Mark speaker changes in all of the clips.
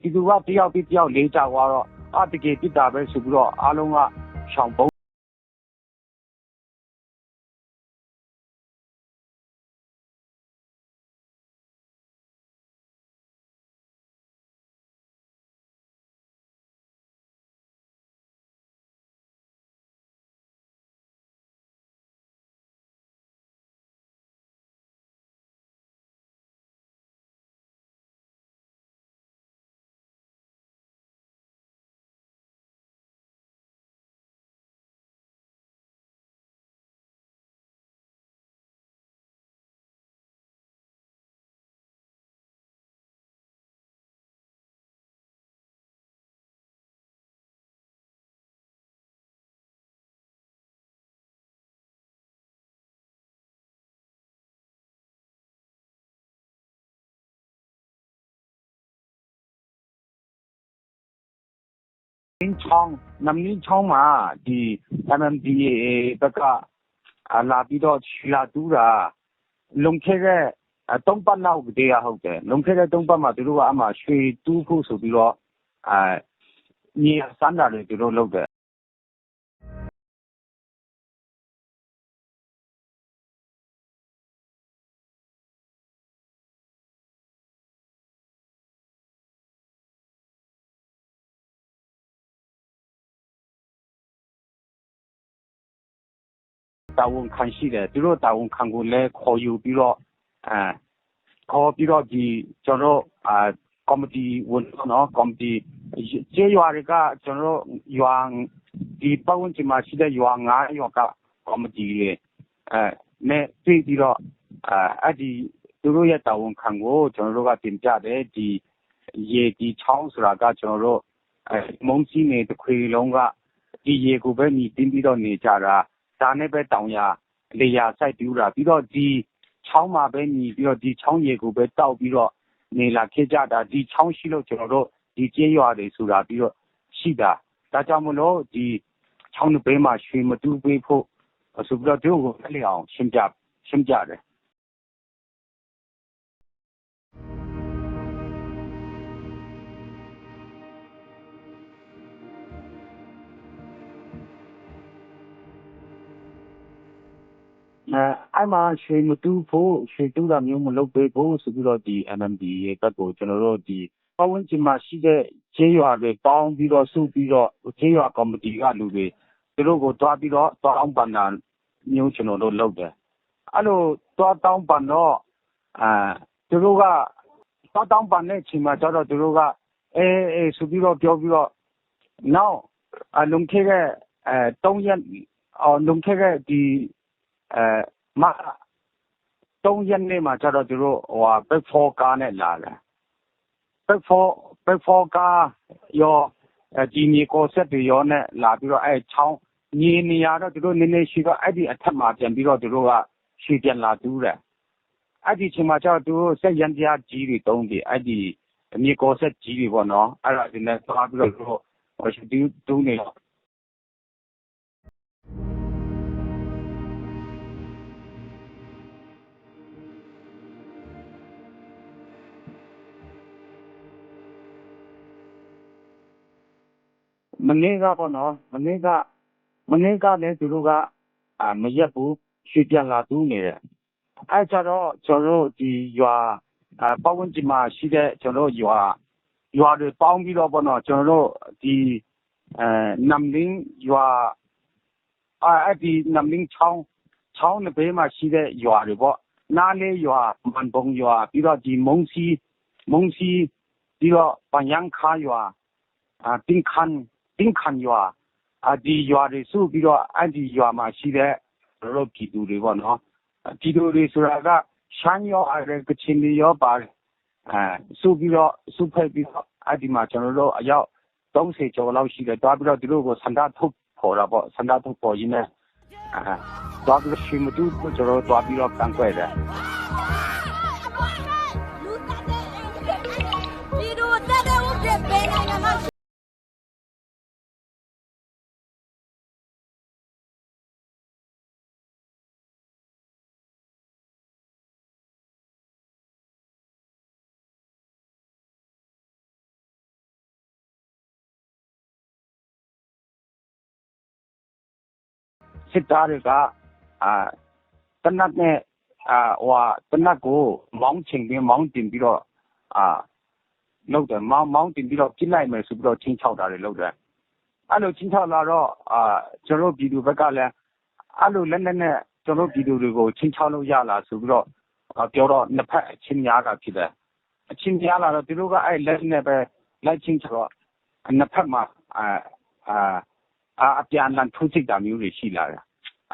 Speaker 1: ပြည်သူက တယောက်ပြီးတယောက် လေးကြသွားတော့အာတကယ်ပြစ်တာပဲဆိုပြီးတော့ အားလုံးက ရှောင်ပုံန င်းချောင်း နမ်နင်းချောင်းမှာ ဒီ MMDA ဘက်ကအာလာပြီးတော့ ခြေလာတူးတာလုံခဲ့တဲ့အဲသုံးပတ်လောက်တည်းက ဟုတ်တယ်လုံခဲ့တဲ့သုံးပတ်မှာ သူတို့ကအမှရွှေတူးဖို့ဆိုပြီးတော့အဲမြေစမ်းတာတွေ သူတို့ လုပ်တယ် တာဝန်ခံရှိတယ် သူတို့တာဝန်ခံကိုလည်း ခေါ်ယူပြီးတော့အဲခေါ်ပြီးတော့ဒီကျွန်တော်တို့အာကော်မတီဝန်နော်ကော်မတီကျေးရွာတွေက ကျွန်တော်တို့ရွာဒီပတ်ဝန်းကျင်မှာရှိတဲ့ ရွာ ၅ ရွာက ကော်မတီတွေအဲနဲ့ တွေ့ပြီးတော့ အဲအဲ့ဒီသူတို့ရဲ့ တာဝန်ခံကို ကျွန်တော်တို့က တင်ပြတယ် ဒီရေ ဒီချောင်းဆိုတာက ကျွန်တော်တို့အဲမုံကြီးနေတစ်ခွေလုံးက ဒီရေကိုပဲမြည်တင်းပြီးတော့ နေကြတာ ဒါနဲ့ပဲတောင်ရလေယာစိုက်ပြူတာပြီးတော့ဒီချောင်းမှာပဲညီပြီးတော့ဒီချောင်းရေကိုပဲတောက်ပြီးတော့နေလာခဲ့ကြတာဒီချောင်းရှိလို့ကျွန်တော်တို့ဒီကျေးရွာတွေဆိုတာပြီးတော့ရှိတာဒါကြောင့်မလို့ဒီချောင်းတစ်ဘေးမှာရွှေမတူးပေးဖို့ဆိုပြီးတော့တို့ကိုအဲ့လေအောင်ရှင်းပြရှင်းပြတယ် အဲအဲ့မှာရွှေမတူးဖို့ရွှေတူးတာမျိုးမလုပ်ပေးဖို့ဆိုပြီးတော့ဒီ MMD ရဲ့ဘက်ကိုကျွန်တော်တို့ဒီပတ်ဝန်းကျင်မှာရှိတဲ့ခြေရွာတွေပေါင်းပြီးတော့စုပြီးတော့ခြေရွာကော်မတီကလူတွေသူတို့ကိုတွားပြီးတော့တောင်းပန်တာမျိုးကျွန်တော်တို့လုပ်တယ်အဲ့လိုတွားတောင်းပန်တော့အဲသူတို့ကတွားတောင်းပန်တဲ့အချိန်မှာကျတော့သူတို့ကအဲအဲဆိုပြီးတော့ပြောပြီးတော့နောက်အလုံးခဲ့တဲ့အဲ3ရက်အော်လုံးခဲ့တဲ့ဒီ အဲမ3ရက်နေ့မှာကျတော့သူတို့ဟိုဟာဘက်ဖော်ကားနဲ့လာတယ်ဘက်ဖော်ဘက်ဖော်ကားရောအဲဒီမြေကောဆက်တွေရောနဲ့လာပြီးတော့အဲချောင်းမြေနေရတော့သူတို့နည်းနည်းရှိတော့အဲ့ဒီအထက်မှာပြန်ပြီးတော့သူတို့ကရွှေပြန်လာတူးတယ်အဲ့ဒီချိန်မှာကျတော့သူတို့ဆက်ရန်တရားကြီးတွေတုံးတယ်အဲ့ဒီမြေကောဆက်ကြီးတွေပေါ့နော်အဲ့ဒါဒီနဲ့သွားပြီးတော့သူတို့ဟိုရွှေတူးတူးနေတော့ မနေ့ကပေါ့နော်မနေ့ကမနေ့ကလည်းသူတို့ကအာမရက်ဘူးရွှေပြန်လာတူးနေတယ်အဲကြတော့ကျွန်တော်တို့ဒီရွာအာပတ်ဝန်းကျင်မှာရှိတဲ့ကျွန်တော်တို့ရွာရွာတွေပေါင်းပြီးတော့ပေါ့နော်ကျွန်တော်တို့ဒီအဲနမ်လင်းရွာအာအဲ့ဒီနမ်လင်းချောင်းချောင်းในဘေးမှာရှိတဲ့ရွာတွေပေါ့နားလေးရွာမန်ပုံရွာပြီးတော့ဒီမုံစီမုံစီပြီးတော့ပန်ယန်ခါရွာအာတင် ခန်တင်းခံရွာအဒီရွာတွေစုပြီးတော့အဲ့ဒီရွာမှာရှိတဲ့ကျွန်တော်တို့ပြည်သူတွေပေါ့နော်ပြည်သူတွေဆိုတာကရှမ်းရောအဲကချင်တွေရောပါတယ်အဲစုပြီးတော့စုဖိတ်ပြီးတော့အဲ့ဒီမှာကျွန်တော်တို့အယောက်30ကျော်လောက်ရှိတယ်တွားပြီးတော့သူတို့ကိုစန္ဒထုတ်ခေါ်တာပေါ့စန္ဒထုတ်ခေါ်ရင်းနဲ့အဲတွားပြီးတော့ရှင်မတူကျွန်တော်တို့တွားပြီးတော့ကန့်ကွက်တယ် စစ်သားတွေကအာတနတ်နဲ့အာဟိုတနတ်ကိုမောင်းချင်ပြီးမောင်းတင်ပြီးတော့အာလောက်တယ်မောင်းမောင်းတင်ပြီးတော့ပြစ်လိုက်မယ်ဆိုပြီးတော့ချင်းချောက်တာတွေလောက်တယ်အဲ့လိုချင်းချောက်လာတော့အာကျွန်တော်ပြည်သူဘက်ကလည်းအဲ့လိုလက်နက်နဲ့ကျွန်တော်ပြည်သူတွေကိုချင်းချောက်လို့ရလားဆိုပြီးတော့ပြောတော့နှစ်ဖက်အချင်းများတာဖြစ်တယ်အချင်းများလာတော့သူတို့ကအဲ့လက်နဲ့ပဲလိုက်ချင်းချောက်တော့နှစ်ဖက်မှာအာအာ အပြန်အလှန်ထိုးချိတ်တာမျိုးတွေရှိလာတယ်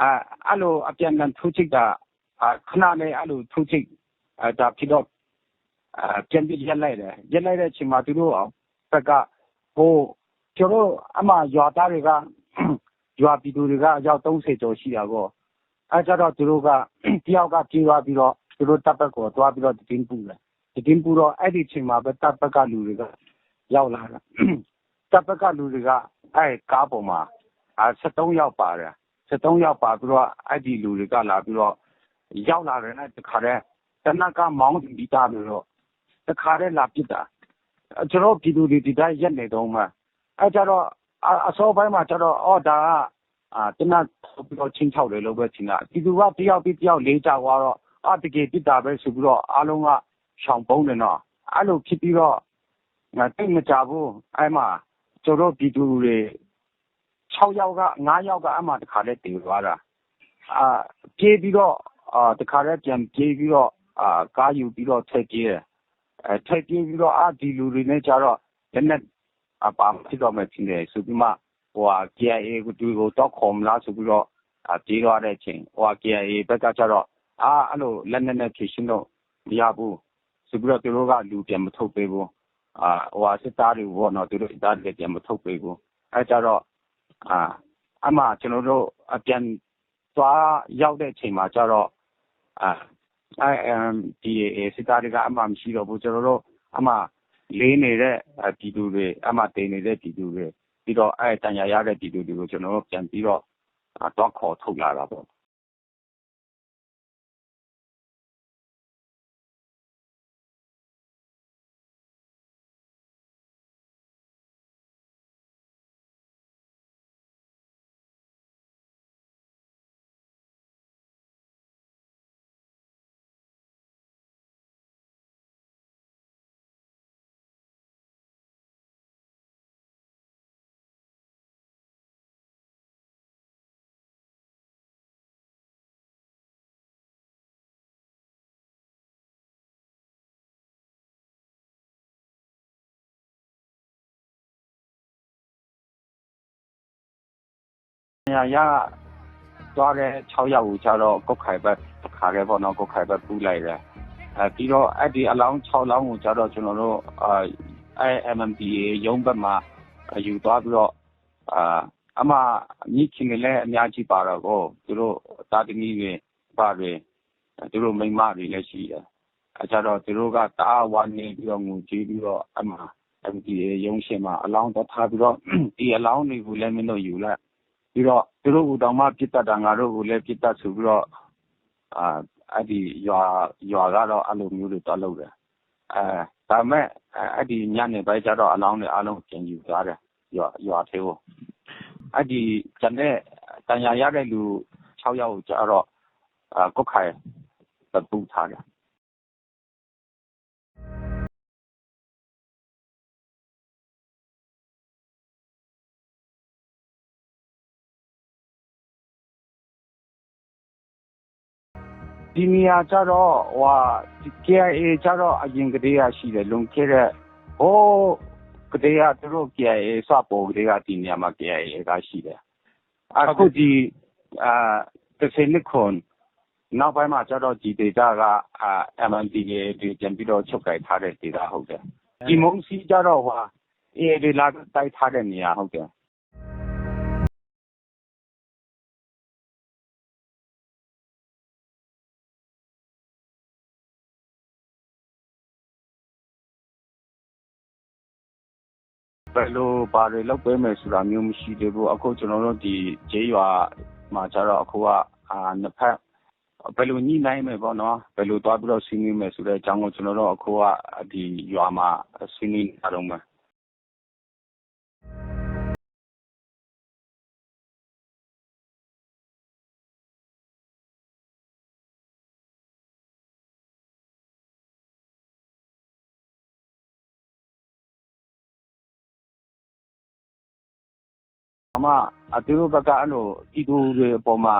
Speaker 1: အာအဲ့လိုအပြန်အလှန်ထိုးချိတ်တာအာခဏလေးအဲ့လိုထိုးချိတ်အာဒါဖြစ်တော့အာပြန်ပြရက်လိုက်တယ်ရက်လိုက်တဲ့အချိန်မှာသူတို့ဘက်ကဟိုကျွန်တော်အမှရွာသားတွေကရွာပြည်သူတွေကအယောက်30ကျော်ရှိတာပေါ့အဲကြတော့သူတို့ကတယောက်ကပြေးသွားပြီးတော့သူတို့တပ်ဘက်ကိုသွားပြီးတော့တင်းပူတယ်တင်းပူတော့အဲ့ဒီအချိန်မှာပဲတပ်ဘက်ကလူတွေကရောက်လာတာတပ်ဘက်ကလူတွေက အဲ့ကားပေါ်မှာအာ73ယောက်ပါတယ်73ယောက်ပါပြီးတော့ အဲ့ဒီလူတွေက လာပြီးတော့ ရောက်လာတယ်နဲ့ တခါတည်းတနက်က မောင်းပြီးသားပြီးတော့ တခါတည်း လာပစ်တာ ကျွန်တော်ပြည်သူတွေ ဒီတိုင်းရက်နေတော့မှအဲကြတော့ အစောပိုင်းမှာကျတော့အော်ဒါကအာတနက်ပြီးတော့ချင်းချောက်တယ်လို့ပဲ ထင်တာ ပြည်သူက တယောက်ပြီးတယောက်လေးကြသွားတော့အာတကယ်ပြစ်တာပဲဆိုပြီးတော့ အားလုံးက ရှောင်ပုံးတယ်နော် အဲ့လိုဖြစ်ပြီးတော့ငါတိတ်မကြဘူး အဲ့မှာ ကျွန်တော်ပြည်သူတွေ6ယောက်က9ယောက်က အဲ့မှာ တခါလဲတည်သွားတာအာပြေးပြီးတော့အာတခါလဲပြန်ပြေးပြီးတော့အာကားယူပြီးတော့ ထွက်ပြေးတယ်အဲထွက်ပြေးပြီးတော့အာဒီလူတွေနဲ့ကြတော့ လက်နဲ့အပါဖြစ်တော့မှဖြစ်နေဆိုပြီးမှဟိုဟာ KIA ကိုတူကိုတော့ခေါ်မလားဆိုပြီးတော့အပြေးသွားတဲ့အချိန်ဟိုဟာ KIA ဘက်ကကြတော့အာအဲ့လို လက်နဲ့နဲ့ ဖြည့်ရှင်းတော့မရဘူးဆိုပြီးတော့ သူတို့က လူပြန်မထုတ်ပေးဘူးအာဟိုဟာ စစ်သားတွေဘောနော် သူတို့စစ်သားတွေပြန်မထုတ်ပေးဘူး အဲကြတော့အာအမှကျွန်တော်တို့အပြန်သွားရောက်တဲ့အချိန်မှာကြတော့အာအဲဒီစစ်သားတွေကအမှမရှိတော့ဘူး ကျွန်တော်တို့အမှလေးနေတဲ့ ပြည်သူတွေအမှတင်နေတဲ့ ပြည်သူတွေ ပြီးတော့အဲတန်ရာရတဲ့ ပြည်သူတွေကို ကျွန်တော်တို့ ပြန်ပြီးတော့တော့ခေါ်ထုတ်လာတာပေါ့ ညာရသွားတဲ့6ယောက်ကိုကျတော့ကုတ်ခိုင်ဘက်တစ်ခါတည်းပေါ့နော်ကုတ်ခိုင်ဘက်ပူးလိုက်တယ်အဲပြီးတော့အဲ့ဒီအလောင်း6လောင်းကိုကျတော့ကျွန်တော်တို့အာအဲ MMDA ရုံးဘက်မှာယူသွားပြီးတော့အာအမမြစ်ချင်းလည်းအများကြီးပါတော့ကိုသူတို့တာသမီတွေပါတွေသူတို့မိန်းမတွေလည်းရှိတယ်အဲကြတော့သူတို့ကတအားဝါနေပြီးတော့ငူကြည့်ပြီးတော့အမ MDA ရုံးရှင်မှာအလောင်းတော့ထားပြီးတော့ဒီအလောင်းတွေကိုလည်းမင်းတို့ယူလိုက် ပြီးတော့ သူတို့ကိုတောင်မှပြစ်တတ်တာ ငါတို့ကိုလည်းပြစ်တတ်ဆိုပြီးတော့အာအဲ့ဒီရွာရွာကတော့ အဲ့လိုမျိုးတွေတော့လုပ်တယ်အဲဒါမဲ့ အဲ့ဒီညနေပိုင်းကျတော့ အလောင်းတွေအလုံးပြန်ယူသွားတယ် ရွာရွာသေးကိုအဲ့ဒီကျန်တဲ့တန်ရာရတဲ့လူ6ယောက်ကိုကျတော့အာကုတ်ခိုင်ပူထားတယ် ဒီနေရာကျတော့ဟိုဟာ KIA ကျတော့ အရင်ကတည်းက ရှိတယ် လွန်ခဲ့တဲ့ ဟိုကတည်းက သူတို့ KIA စပေါ်ကတည်းက ဒီနေရာမှာ KIA က ရှိတယ် အခု ဒီအာ30နှစ်ခွန်နောက်ပိုင်းမှာကျတော့ ဒီဒေတာကအာ MNDA ဒီပြန်ပြီးတော့ ချုပ်ကိုင်ထားတဲ့ဒေတာဟုတ်တယ် ဒီမုံစီကျတော့ဟို AA တွေ လာတိုက်ထားတဲ့နေရာ ဟုတ်တယ် ဘယ်လိုဘာတွေလုပ်ပေးမယ်ဆိုတာမျိုးမရှိသေးဘူးအခုကျွန်တော်တို့ဒီဂျေးရွာမှာကျတော့အခုကအာနှစ်ဖက်ဘယ်လိုညှိနှိုင်းမယ်ပေါ့နော်ဘယ်လိုသွားပြီးတော့ဆွေးနွေးမယ်ဆိုတဲ့အကြောင်းကိုကျွန်တော်တို့အခုကဒီရွာမှာဆွေးနွေးနေကြတော့မ ယ်အမသူတို့ဘက်က အဲ့လို ပြည်သူတွေအပေါ်မှာ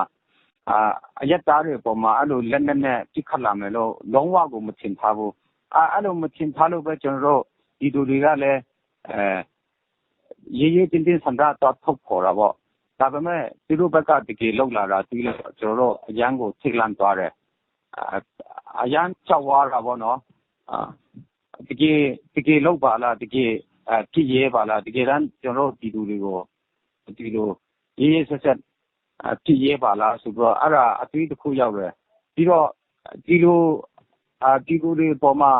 Speaker 1: အာအရက်သားတွေအပေါ်မှာ အဲ့လို လက်နက်နဲ့ပြစ်ခတ်လာမယ်လို့ လုံးဝကို မထင်ထားဘူးအာအဲ့လို မထင်ထားလို့ပဲ ကျွန်တော်တို့ ပြည်သူတွေကလည်းအဲရေးရေးတင်းတင်း ဆန္ဒတော့ထုတ်ခေါ်တာပေါ့ ဒါပေမဲ့ သူတို့ဘက်က တကယ်လောက်လာတာပြီးလို့ ကျွန်တော်တို့ အရန်ကို ထိလန့်သွားတယ်အာအရန်ကြောက်သွားတာပေါ့နော်အာတကယ်တကယ်လောက်ပါလား တကယ်အဲပြည့်ရဲပါလား တကယ်တမ်း ကျွန်တော်တို့ ပြည်သူတွေကို ဒီလိုရေးရေးဆက်ဆက်အပြည့်ရဲပါလားဆိုတော့အဲ့ဒါအသွေးတစ်ခုရောက်တယ်ပြီးတော့ဒီလိုအာပြည်သူတွေပေါ်မှာ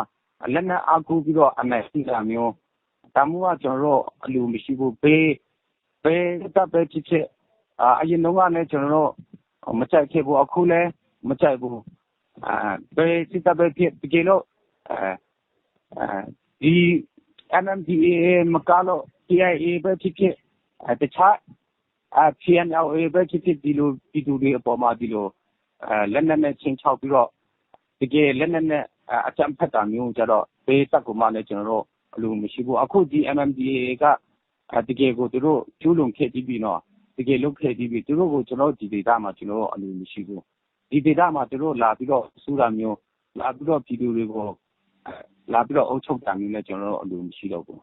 Speaker 1: လက်နက်အကူပြီးတော့အနိုင်ရှိတာမျိုးတမှုကကျွန်တော်တို့အလိုမရှိဘူးဘေးဘေးတပ်ပဲဖြစ်ဖြစ်အာအရင်တော့ကလည်းကျွန်တော်တို့မကြိုက်ခဲ့ဘူးအခုလည်းမကြိုက်ဘူးအာဘေးစစ်တပ်ပဲဖြစ်တကယ်လို့အဲဒီ MMDAA မကလို့ CIA ပဲဖြစ်ဖြစ် တခြား PNLA ပဲဖြစ်ဖြစ် ဒီလိုပြည်သူတွေအပေါ်မှာ ဒီလိုလက်နက်နဲ့ချင်းချောက်ပြီးတော့ တကယ်လက်နက်နဲ့ အကြမ်းဖက်တာမျိုးကြတော့ဘေးတပ်ကမှလည်း ကျွန်တော်တို့ အလိုမရှိဘူး အခု ဒီ MMDAA က တကယ်ကို သူတို့ ကျူးလွန်ခဲ့ပြီးပြီနော် တကယ်လုပ်ခဲ့ပြီးပြီ သူတို့ကို ကျွန်တော်ဒီဒေတာမှာ ကျွန်တော်အလိုမရှိဘူး ဒီဒေတာမှာ သူတို့လာပြီးတော့စူးတာမျိုး လာပြီးတော့ ပြည်သူတွေကို လာပြီးတော့ အုပ်ချုပ်တာမျိုးလည်း ကျွန်တော်တို့ အလိုမရှိတော့ဘူး